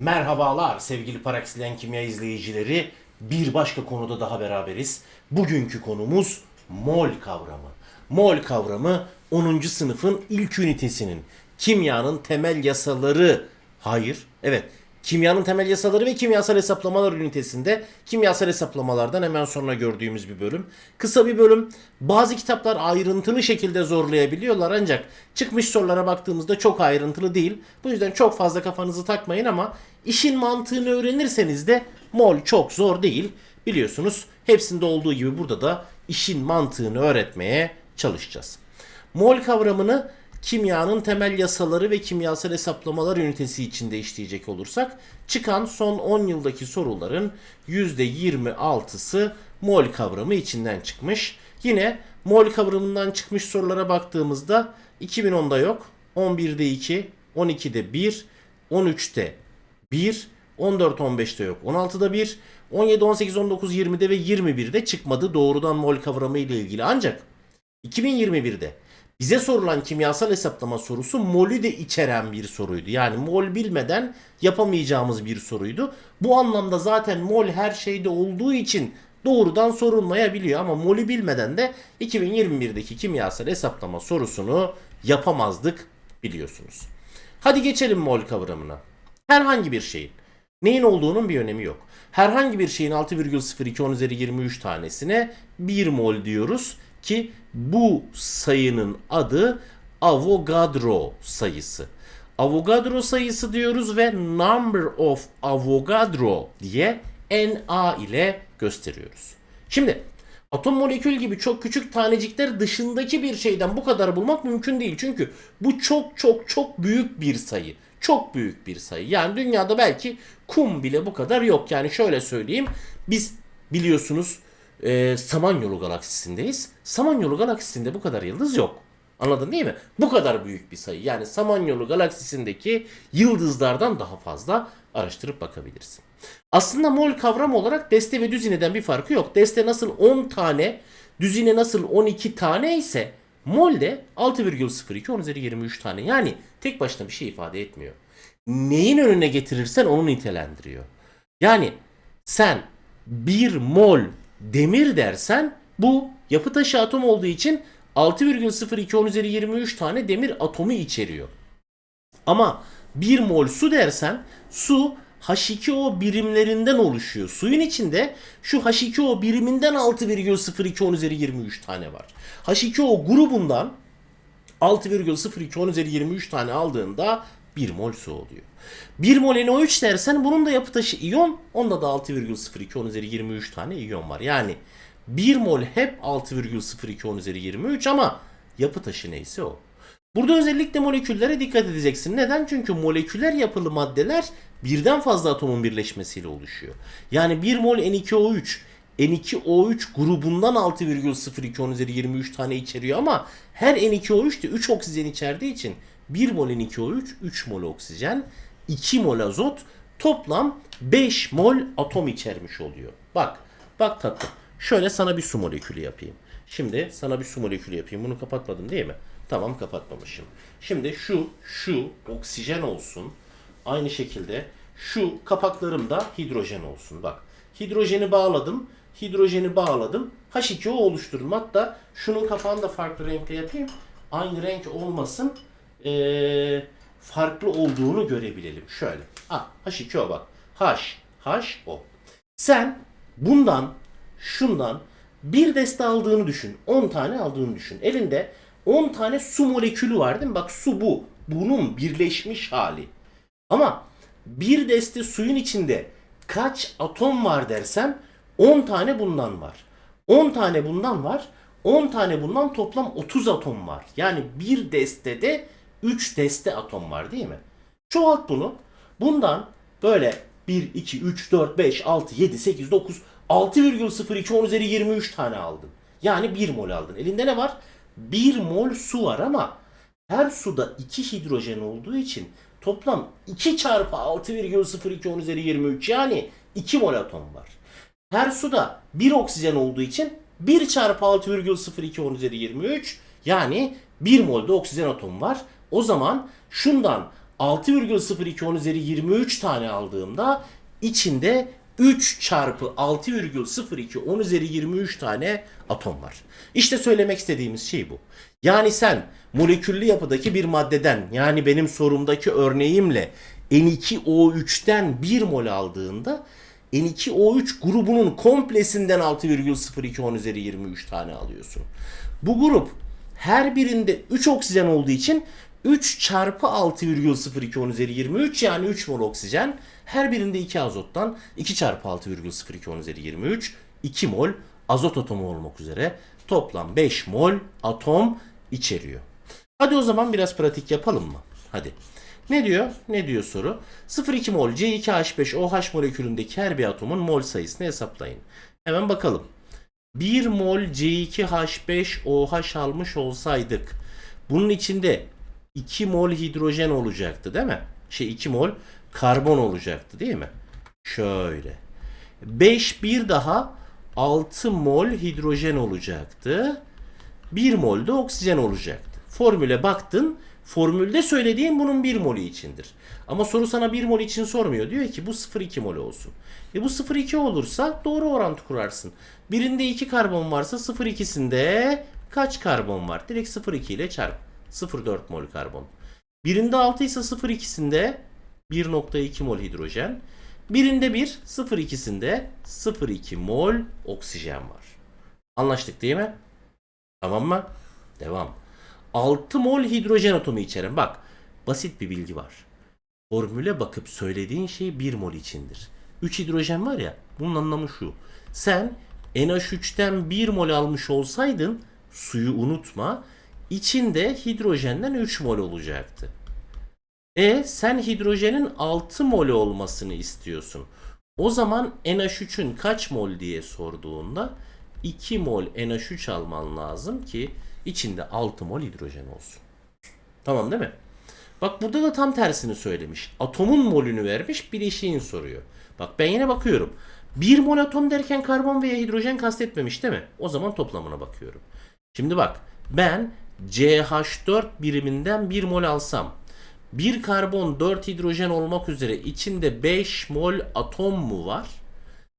Merhabalar sevgili Paraksilen Kimya izleyicileri. Bir başka konuda daha beraberiz. Bugünkü konumuz mol kavramı. Mol kavramı 10. sınıfın ilk ünitesinin kimyanın temel yasaları hayır evet kimyanın temel yasaları ve kimyasal hesaplamalar ünitesinde kimyasal hesaplamalardan hemen sonra gördüğümüz bir bölüm. Kısa bir bölüm. Bazı kitaplar ayrıntılı şekilde zorlayabiliyorlar ancak çıkmış sorulara baktığımızda çok ayrıntılı değil. Bu yüzden çok fazla kafanızı takmayın ama işin mantığını öğrenirseniz de mol çok zor değil. Biliyorsunuz hepsinde olduğu gibi burada da işin mantığını öğretmeye çalışacağız. Mol kavramını kimyanın temel yasaları ve kimyasal hesaplamalar ünitesi içinde işleyecek olursak çıkan son 10 yıldaki soruların %26'sı mol kavramı içinden çıkmış. Yine mol kavramından çıkmış sorulara baktığımızda 2010'da yok, 11'de 2, 12'de 1, 13'te 1, 14 15'te yok. 16'da 1, 17 18 19 20'de ve 21'de çıkmadı doğrudan mol kavramı ile ilgili. Ancak 2021'de bize sorulan kimyasal hesaplama sorusu molü de içeren bir soruydu. Yani mol bilmeden yapamayacağımız bir soruydu. Bu anlamda zaten mol her şeyde olduğu için doğrudan sorulmayabiliyor ama molü bilmeden de 2021'deki kimyasal hesaplama sorusunu yapamazdık biliyorsunuz. Hadi geçelim mol kavramına. Herhangi bir şeyin neyin olduğunun bir önemi yok. Herhangi bir şeyin 6,02 10 üzeri 23 tanesine 1 mol diyoruz ki bu sayının adı Avogadro sayısı. Avogadro sayısı diyoruz ve number of Avogadro diye Na ile gösteriyoruz. Şimdi atom molekül gibi çok küçük tanecikler dışındaki bir şeyden bu kadar bulmak mümkün değil. Çünkü bu çok çok çok büyük bir sayı. Çok büyük bir sayı. Yani dünyada belki kum bile bu kadar yok. Yani şöyle söyleyeyim. Biz biliyorsunuz e, Samanyolu galaksisindeyiz. Samanyolu galaksisinde bu kadar yıldız yok. Anladın değil mi? Bu kadar büyük bir sayı. Yani Samanyolu galaksisindeki yıldızlardan daha fazla araştırıp bakabilirsin. Aslında mol kavram olarak deste ve düzineden bir farkı yok. Deste nasıl 10 tane, düzine nasıl 12 tane ise mol de 6,02 10 üzeri 23 tane. Yani tek başına bir şey ifade etmiyor. Neyin önüne getirirsen onu nitelendiriyor. Yani sen 1 mol demir dersen bu yapı taşı atom olduğu için 6,02 10 üzeri 23 tane demir atomu içeriyor. Ama 1 mol su dersen su H2O birimlerinden oluşuyor. Suyun içinde şu H2O biriminden 6,02 10 üzeri 23 tane var. H2O grubundan 6,02 10 üzeri 23 tane aldığında 1 mol su oluyor. 1 mol NO3 dersen bunun da yapı taşı iyon. Onda da 6,02 10 üzeri 23 tane iyon var. Yani 1 mol hep 6,02 10 üzeri 23 ama yapı taşı neyse o. Burada özellikle moleküllere dikkat edeceksin. Neden? Çünkü moleküler yapılı maddeler birden fazla atomun birleşmesiyle oluşuyor. Yani 1 mol N2O3 N2O3 grubundan 6,02 10 üzeri 23 tane içeriyor ama her N2O3 de 3 oksijen içerdiği için 1 mol N2O3 3 mol oksijen 2 mol azot toplam 5 mol atom içermiş oluyor. Bak bak tatlım şöyle sana bir su molekülü yapayım. Şimdi sana bir su molekülü yapayım. Bunu kapatmadım değil mi? Tamam kapatmamışım. Şimdi şu şu oksijen olsun. Aynı şekilde şu kapaklarım da hidrojen olsun. Bak hidrojeni bağladım. Hidrojeni bağladım. H2O oluşturdum. Hatta şunun kapağını da farklı renkle yapayım. Aynı renk olmasın. Ee, farklı olduğunu görebilelim. Şöyle. Ah H2O bak. H, H, O. Sen bundan, şundan bir deste aldığını düşün. 10 tane aldığını düşün. Elinde 10 tane su molekülü var değil mi? Bak su bu. Bunun birleşmiş hali. Ama bir deste suyun içinde kaç atom var dersem 10 tane bundan var. 10 tane bundan var. 10 tane bundan toplam 30 atom var. Yani bir destede 3 deste atom var değil mi? Çoğalt bunu. Bundan böyle 1, 2, 3, 4, 5, 6, 7, 8, 9, 6,02 10 üzeri 23 tane aldın. Yani 1 mol aldın. Elinde ne var? 1 mol su var ama her suda 2 hidrojen olduğu için toplam 2 çarpı 6,02 10 üzeri 23 yani 2 mol atom var. Her suda 1 oksijen olduğu için 1 çarpı 6,02 10 üzeri 23 yani 1 molde oksijen atom var. O zaman şundan 6,02 10 üzeri 23 tane aldığımda içinde 3 çarpı 6,02 10 üzeri 23 tane atom var. İşte söylemek istediğimiz şey bu. Yani sen moleküllü yapıdaki bir maddeden yani benim sorumdaki örneğimle N2O3'ten 1 mol aldığında N2O3 grubunun komplesinden 6,02 10 üzeri 23 tane alıyorsun. Bu grup her birinde 3 oksijen olduğu için 3 çarpı 6,02 10 üzeri 23 yani 3 mol oksijen. Her birinde 2 azottan 2 çarpı 6,02 10 üzeri 23 2 mol azot atomu olmak üzere toplam 5 mol atom içeriyor. Hadi o zaman biraz pratik yapalım mı? Hadi. Ne diyor? Ne diyor soru? 0,2 mol C2H5OH molekülündeki her bir atomun mol sayısını hesaplayın. Hemen bakalım. 1 mol C2H5OH almış olsaydık bunun içinde 2 mol hidrojen olacaktı değil mi? Şey 2 mol karbon olacaktı değil mi? Şöyle. 5 bir daha 6 mol hidrojen olacaktı. 1 mol de oksijen olacaktı. Formüle baktın. Formülde söylediğim bunun 1 molü içindir. Ama soru sana 1 mol için sormuyor. Diyor ki bu 0,2 mol olsun. E bu 0,2 olursa doğru orantı kurarsın. Birinde 2 karbon varsa 0,2'sinde kaç karbon var? Direkt 0,2 ile çarp. 0,4 mol karbon. Birinde 6 ise 0,2'sinde 1,2 mol hidrojen. Birinde 1, 0,2'sinde 0,2 mol oksijen var. Anlaştık değil mi? Tamam mı? Devam. 6 mol hidrojen atomu içeren. Bak basit bir bilgi var. Formüle bakıp söylediğin şey 1 mol içindir. 3 hidrojen var ya bunun anlamı şu. Sen NH3'ten 1 mol almış olsaydın suyu unutma içinde hidrojenden 3 mol olacaktı. E sen hidrojenin 6 mol olmasını istiyorsun. O zaman NH3'ün kaç mol diye sorduğunda 2 mol NH3 alman lazım ki içinde 6 mol hidrojen olsun. Tamam değil mi? Bak burada da tam tersini söylemiş. Atomun molünü vermiş, bileşiğin soruyor. Bak ben yine bakıyorum. 1 mol atom derken karbon veya hidrojen kastetmemiş değil mi? O zaman toplamına bakıyorum. Şimdi bak ben CH4 biriminden 1 mol alsam 1 karbon 4 hidrojen olmak üzere içinde 5 mol atom mu var?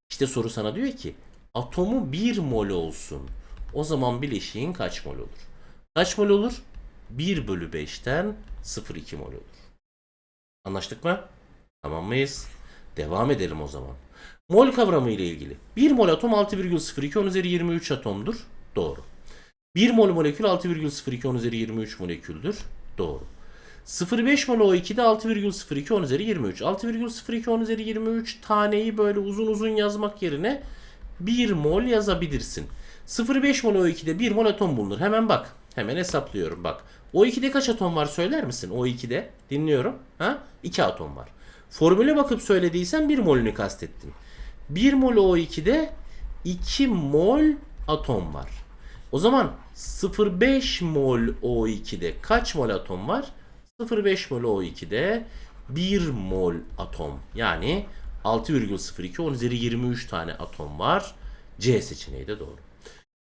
İşte soru sana diyor ki atomu 1 mol olsun. O zaman bileşiğin kaç mol olur? Kaç mol olur? 1 bölü 5'ten 0,2 mol olur. Anlaştık mı? Tamam mıyız? Devam edelim o zaman. Mol kavramı ile ilgili. 1 mol atom 6,02 10 üzeri 23 atomdur. Doğru. 1 mol molekül 6,02 10 üzeri 23 moleküldür. Doğru. 0,5 mol O2'de 6,02 10 üzeri 23. 6,02 10 üzeri 23 taneyi böyle uzun uzun yazmak yerine 1 mol yazabilirsin. 0,5 mol O2'de 1 mol atom bulunur. Hemen bak. Hemen hesaplıyorum bak. O2'de kaç atom var söyler misin? O2'de dinliyorum. Ha? 2 atom var. Formüle bakıp söylediysen 1 molünü kastettin. 1 mol O2'de 2 mol atom var. O zaman 0,5 mol O2'de kaç mol atom var? 0,5 mol O2'de 1 mol atom. Yani 6,02 10 üzeri 23 tane atom var. C seçeneği de doğru.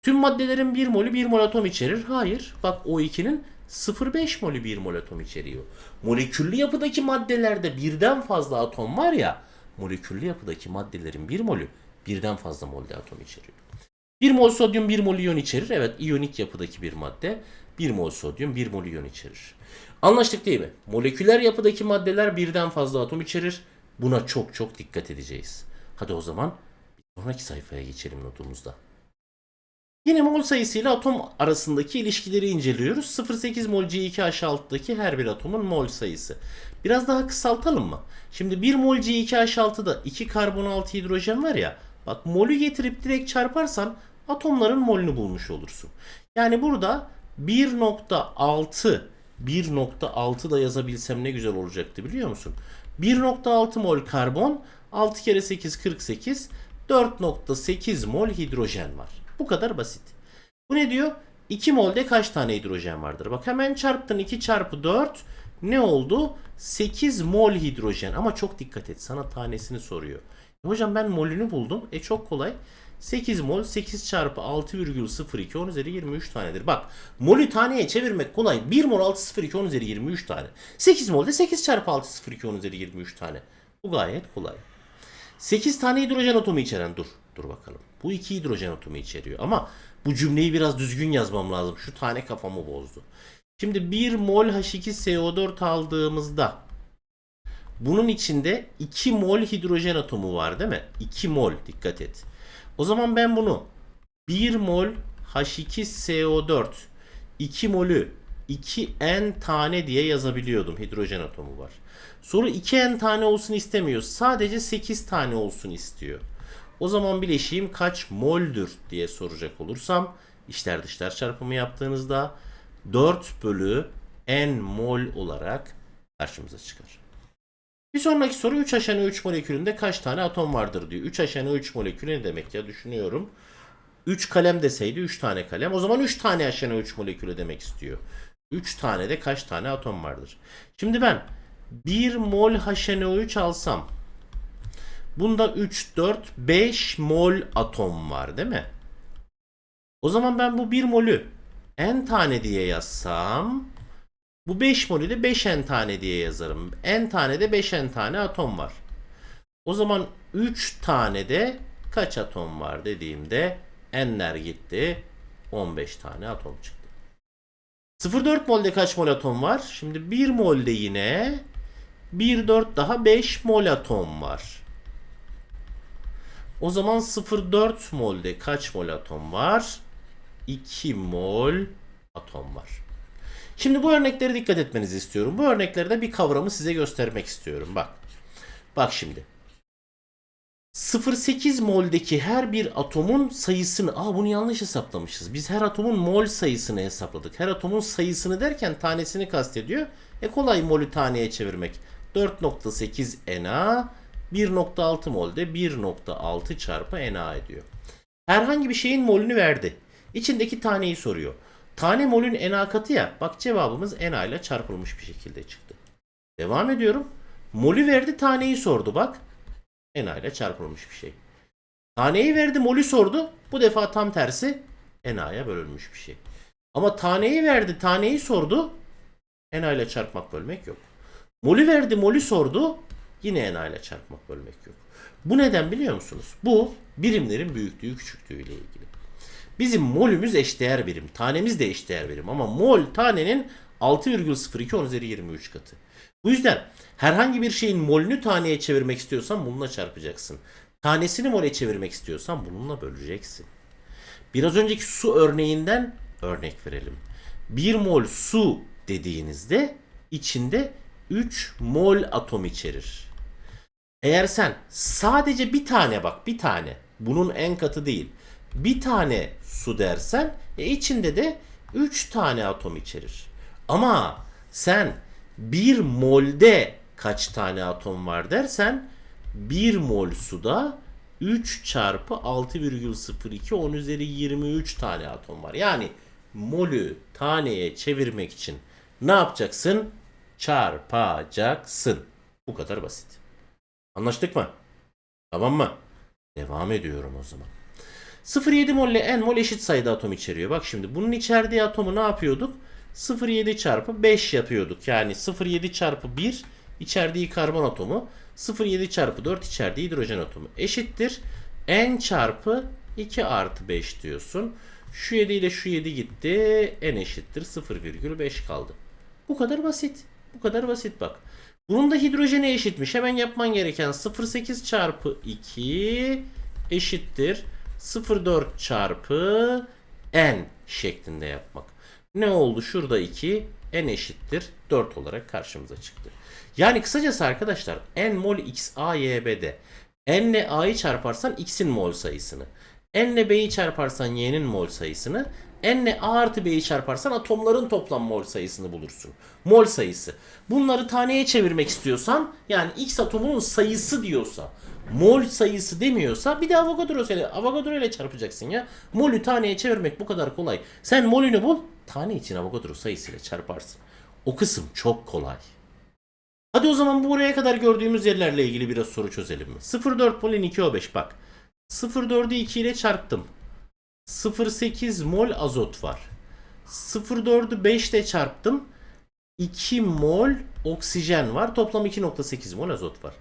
Tüm maddelerin 1 molü 1 mol atom içerir. Hayır. Bak O2'nin 0,5 molü 1 mol atom içeriyor. Moleküllü yapıdaki maddelerde birden fazla atom var ya, moleküllü yapıdaki maddelerin 1 molü birden fazla molde atom içeriyor. 1 mol sodyum 1 mol iyon içerir. Evet iyonik yapıdaki bir madde 1 mol sodyum 1 mol iyon içerir. Anlaştık değil mi? Moleküler yapıdaki maddeler birden fazla atom içerir. Buna çok çok dikkat edeceğiz. Hadi o zaman bir sonraki sayfaya geçelim notumuzda. Yine mol sayısıyla atom arasındaki ilişkileri inceliyoruz. 0,8 mol C2H6'daki her bir atomun mol sayısı. Biraz daha kısaltalım mı? Şimdi 1 mol C2H6'da 2 karbon 6 hidrojen var ya. Bak molü getirip direkt çarparsan atomların molünü bulmuş olursun. Yani burada 1.6 1.6 da yazabilsem ne güzel olacaktı biliyor musun? 1.6 mol karbon 6 kere 8 48 4.8 mol hidrojen var. Bu kadar basit. Bu ne diyor? 2 molde kaç tane hidrojen vardır? Bak hemen çarptın 2 çarpı 4 Ne oldu? 8 mol hidrojen ama çok dikkat et sana tanesini soruyor. E hocam ben molünü buldum. E çok kolay. 8 mol 8 çarpı 6,02 10 üzeri 23 tanedir. Bak molü taneye çevirmek kolay. 1 mol 6,02 10 üzeri 23 tane. 8 mol de 8 çarpı 6,02 10 üzeri 23 tane. Bu gayet kolay. 8 tane hidrojen atomu içeren dur. Dur bakalım. Bu iki hidrojen atomu içeriyor. Ama bu cümleyi biraz düzgün yazmam lazım. Şu tane kafamı bozdu. Şimdi 1 mol H2SO4 aldığımızda bunun içinde 2 mol hidrojen atomu var değil mi? 2 mol dikkat et. O zaman ben bunu 1 mol H2SO4 2 molü 2N tane diye yazabiliyordum. Hidrojen atomu var. Soru 2N tane olsun istemiyor. Sadece 8 tane olsun istiyor. O zaman bileşiğim kaç moldür diye soracak olursam içler dışlar çarpımı yaptığınızda 4 bölü N mol olarak karşımıza çıkar. Bir sonraki soru 3 aşağına 3 molekülünde kaç tane atom vardır diyor. 3 aşağına 3 molekülü ne demek ya düşünüyorum. 3 kalem deseydi 3 tane kalem. O zaman 3 tane aşağına 3 molekülü demek istiyor. 3 tane de kaç tane atom vardır? Şimdi ben 1 mol HNO3 alsam bunda 3, 4, 5 mol atom var değil mi? O zaman ben bu 1 molü n tane diye yazsam bu 5 molü de 5n tane diye yazarım. n tane de 5n tane atom var. O zaman 3 tane de kaç atom var dediğimde n'ler gitti. 15 tane atom çıktı. 0,4 molde kaç mol atom var? Şimdi 1 molde yine 1, 4 daha 5 mol atom var. O zaman 0,4 molde kaç mol atom var? 2 mol atom var. Şimdi bu örneklere dikkat etmenizi istiyorum. Bu örneklerde bir kavramı size göstermek istiyorum. Bak. Bak şimdi. 0,8 moldeki her bir atomun sayısını... Aa bunu yanlış hesaplamışız. Biz her atomun mol sayısını hesapladık. Her atomun sayısını derken tanesini kastediyor. E kolay molü taneye çevirmek. 4.8 Na 1.6 molde 1.6 çarpı Na ediyor. Herhangi bir şeyin molünü verdi. İçindeki taneyi soruyor. Tane molün Na katı ya. Bak cevabımız Na ile çarpılmış bir şekilde çıktı. Devam ediyorum. Molü verdi taneyi sordu bak. Na ile çarpılmış bir şey. Taneyi verdi molü sordu. Bu defa tam tersi Na'ya bölünmüş bir şey. Ama taneyi verdi taneyi sordu. Na ile çarpmak bölmek yok. Molü verdi molü sordu. Yine Na ile çarpmak bölmek yok. Bu neden biliyor musunuz? Bu birimlerin büyüklüğü küçüklüğü ile ilgili. Bizim molümüz eşdeğer birim. Tanemiz de eşdeğer birim. Ama mol tanenin 6,02 10 üzeri 23 katı. Bu yüzden herhangi bir şeyin molünü taneye çevirmek istiyorsan bununla çarpacaksın. Tanesini mole çevirmek istiyorsan bununla böleceksin. Biraz önceki su örneğinden örnek verelim. 1 mol su dediğinizde içinde 3 mol atom içerir. Eğer sen sadece bir tane bak bir tane bunun en katı değil bir tane su dersen e içinde de 3 tane atom içerir. Ama sen 1 molde kaç tane atom var dersen 1 mol suda 3 çarpı 6,02 10 üzeri 23 tane atom var. Yani molü taneye çevirmek için ne yapacaksın? Çarpacaksın. Bu kadar basit. Anlaştık mı? Tamam mı? Devam ediyorum o zaman. 0,7 mol ile n mol eşit sayıda atom içeriyor. Bak şimdi bunun içerdiği atomu ne yapıyorduk? 0,7 çarpı 5 yapıyorduk. Yani 0,7 çarpı 1 içerdiği karbon atomu 0,7 çarpı 4 içerdiği hidrojen atomu eşittir. n çarpı 2 artı 5 diyorsun. Şu 7 ile şu 7 gitti. n eşittir 0,5 kaldı. Bu kadar basit. Bu kadar basit bak. Bunun da hidrojeni eşitmiş. Hemen yapman gereken 0,8 çarpı 2 eşittir 0,4 çarpı n şeklinde yapmak. Ne oldu? Şurada 2 n eşittir 4 olarak karşımıza çıktı. Yani kısacası arkadaşlar n mol x a y b'de n ile a'yı çarparsan x'in mol sayısını, n ile b'yi çarparsan y'nin mol sayısını, n ile a artı b'yi çarparsan atomların toplam mol sayısını bulursun. Mol sayısı. Bunları taneye çevirmek istiyorsan yani x atomunun sayısı diyorsa mol sayısı demiyorsa bir de Avogadro ile Avogadro ile çarpacaksın ya. Molü taneye çevirmek bu kadar kolay. Sen molünü bul, tane için Avogadro sayısıyla çarparsın. O kısım çok kolay. Hadi o zaman buraya kadar gördüğümüz yerlerle ilgili biraz soru çözelim mi? 0,4 mol N2O5 bak. 0,4'ü 2 ile çarptım. 0,8 mol azot var. 0,4'ü 5 ile çarptım. 2 mol oksijen var. Toplam 2.8 mol azot var.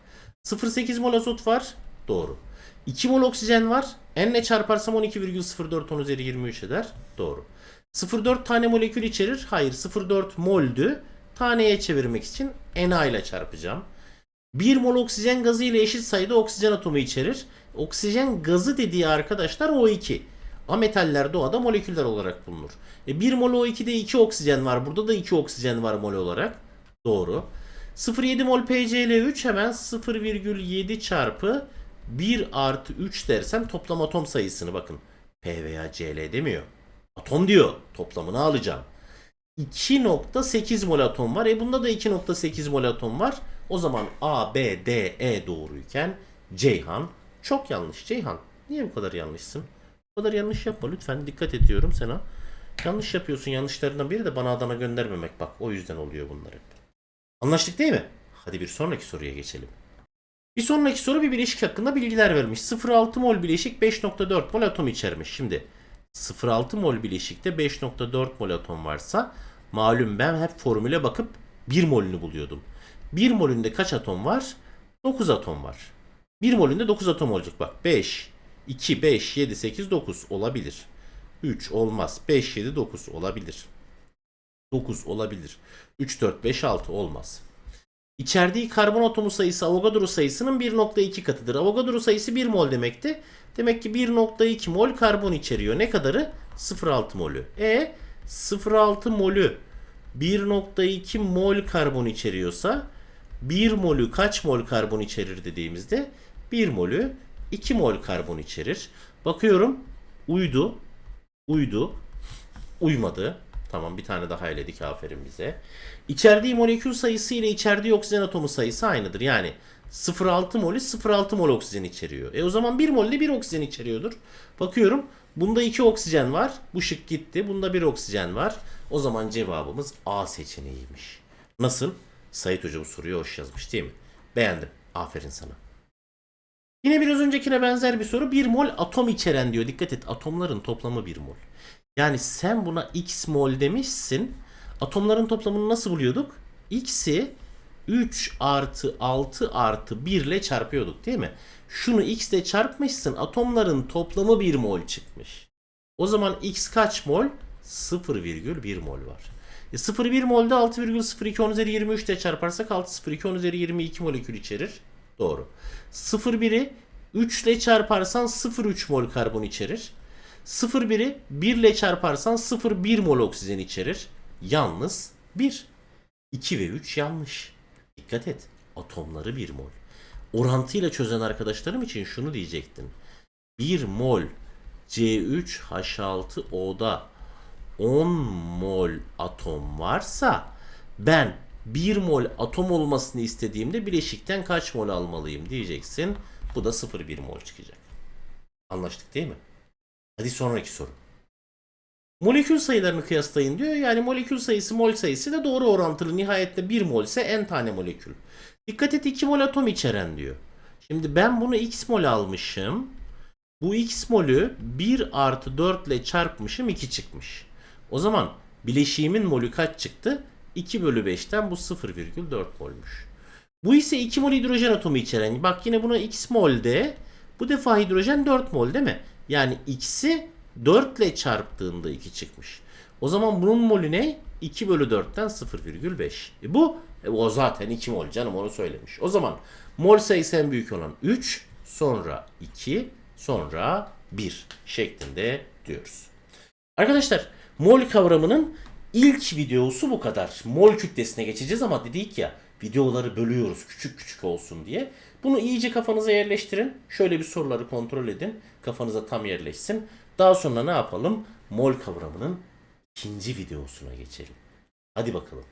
0.8 mol azot var. Doğru. 2 mol oksijen var. N ile çarparsam 12,04 10 üzeri 23 eder. Doğru. 0.4 tane molekül içerir. Hayır 0.4 moldü. Taneye çevirmek için Na ile çarpacağım. 1 mol oksijen gazı ile eşit sayıda oksijen atomu içerir. Oksijen gazı dediği arkadaşlar O2. Ametaller doğada moleküller olarak bulunur. E 1 mol O2'de 2 oksijen var. Burada da 2 oksijen var mol olarak. Doğru. 0,7 mol PCl3 hemen 0,7 çarpı 1 artı 3 dersem toplam atom sayısını bakın. P veya Cl demiyor. Atom diyor. Toplamını alacağım. 2.8 mol atom var. E bunda da 2.8 mol atom var. O zaman A, B, D, E doğruyken Ceyhan çok yanlış. Ceyhan niye bu kadar yanlışsın? Bu kadar yanlış yapma lütfen. Dikkat ediyorum sana. Yanlış yapıyorsun. Yanlışlarından biri de bana Adana göndermemek. Bak o yüzden oluyor bunlar hep. Anlaştık değil mi? Hadi bir sonraki soruya geçelim. Bir sonraki soru bir bileşik hakkında bilgiler vermiş. 0,6 mol bileşik 5,4 mol atom içermiş. Şimdi 0,6 mol bileşikte 5,4 mol atom varsa malum ben hep formüle bakıp 1 molünü buluyordum. 1 molünde kaç atom var? 9 atom var. 1 molünde 9 atom olacak bak. 5, 2, 5, 7, 8, 9 olabilir. 3 olmaz. 5, 7, 9 olabilir. 9 olabilir. 3, 4, 5, 6 olmaz. İçerdiği karbon atomu sayısı Avogadro sayısının 1.2 katıdır. Avogadro sayısı 1 mol demekti. Demek ki 1.2 mol karbon içeriyor. Ne kadarı? 0.6 molü. E 0.6 molü 1.2 mol karbon içeriyorsa 1 molü kaç mol karbon içerir dediğimizde 1 molü 2 mol karbon içerir. Bakıyorum uydu, uydu, uymadı. Tamam bir tane daha eledik aferin bize. İçerdiği molekül sayısı ile içerdiği oksijen atomu sayısı aynıdır. Yani 0.6 molü 0.6 mol oksijen içeriyor. E o zaman 1 mol de 1 oksijen içeriyordur. Bakıyorum bunda 2 oksijen var. Bu şık gitti. Bunda 1 oksijen var. O zaman cevabımız A seçeneğiymiş. Nasıl? Sayit Hoca bu soruyu hoş yazmış değil mi? Beğendim. Aferin sana. Yine biraz öncekine benzer bir soru. 1 mol atom içeren diyor. Dikkat et atomların toplamı 1 mol. Yani sen buna x mol demişsin. Atomların toplamını nasıl buluyorduk? X'i 3 artı 6 artı 1 ile çarpıyorduk değil mi? Şunu x ile çarpmışsın. Atomların toplamı 1 mol çıkmış. O zaman x kaç mol? 0,1 mol var. E 0,1 molde 6,02 10 üzeri 23 ile çarparsak 6,02 10 üzeri 22 molekül içerir. Doğru. 0,1'i 3 ile çarparsan 0,3 mol karbon içerir. 0,1'i 1 ile çarparsan 0,1 mol oksijen içerir. Yalnız 1. 2 ve 3 yanlış. Dikkat et. Atomları 1 mol. Orantıyla çözen arkadaşlarım için şunu diyecektim. 1 mol C3H6O'da 10 mol atom varsa ben 1 mol atom olmasını istediğimde bileşikten kaç mol almalıyım diyeceksin. Bu da 0,1 mol çıkacak. Anlaştık değil mi? Hadi sonraki soru. Molekül sayılarını kıyaslayın diyor. Yani molekül sayısı mol sayısı da doğru orantılı. Nihayette 1 mol ise n tane molekül. Dikkat et 2 mol atom içeren diyor. Şimdi ben bunu x mol almışım. Bu x molü 1 artı 4 ile çarpmışım 2 çıkmış. O zaman bileşiğimin molü kaç çıktı? 2 bölü 5'ten bu 0,4 molmuş. Bu ise 2 mol hidrojen atomu içeren. Bak yine buna x molde. Bu defa hidrojen 4 mol değil mi? Yani x'i 4 ile çarptığında 2 çıkmış. O zaman bunun molü ne? 2 bölü 4'ten 0,5. E bu e o zaten 2 mol canım onu söylemiş. O zaman mol sayısı en büyük olan 3 sonra 2 sonra 1 şeklinde diyoruz. Arkadaşlar mol kavramının ilk videosu bu kadar. Mol kütlesine geçeceğiz ama dedik ya videoları bölüyoruz küçük küçük olsun diye. Bunu iyice kafanıza yerleştirin. Şöyle bir soruları kontrol edin. Kafanıza tam yerleşsin. Daha sonra ne yapalım? Mol kavramının ikinci videosuna geçelim. Hadi bakalım.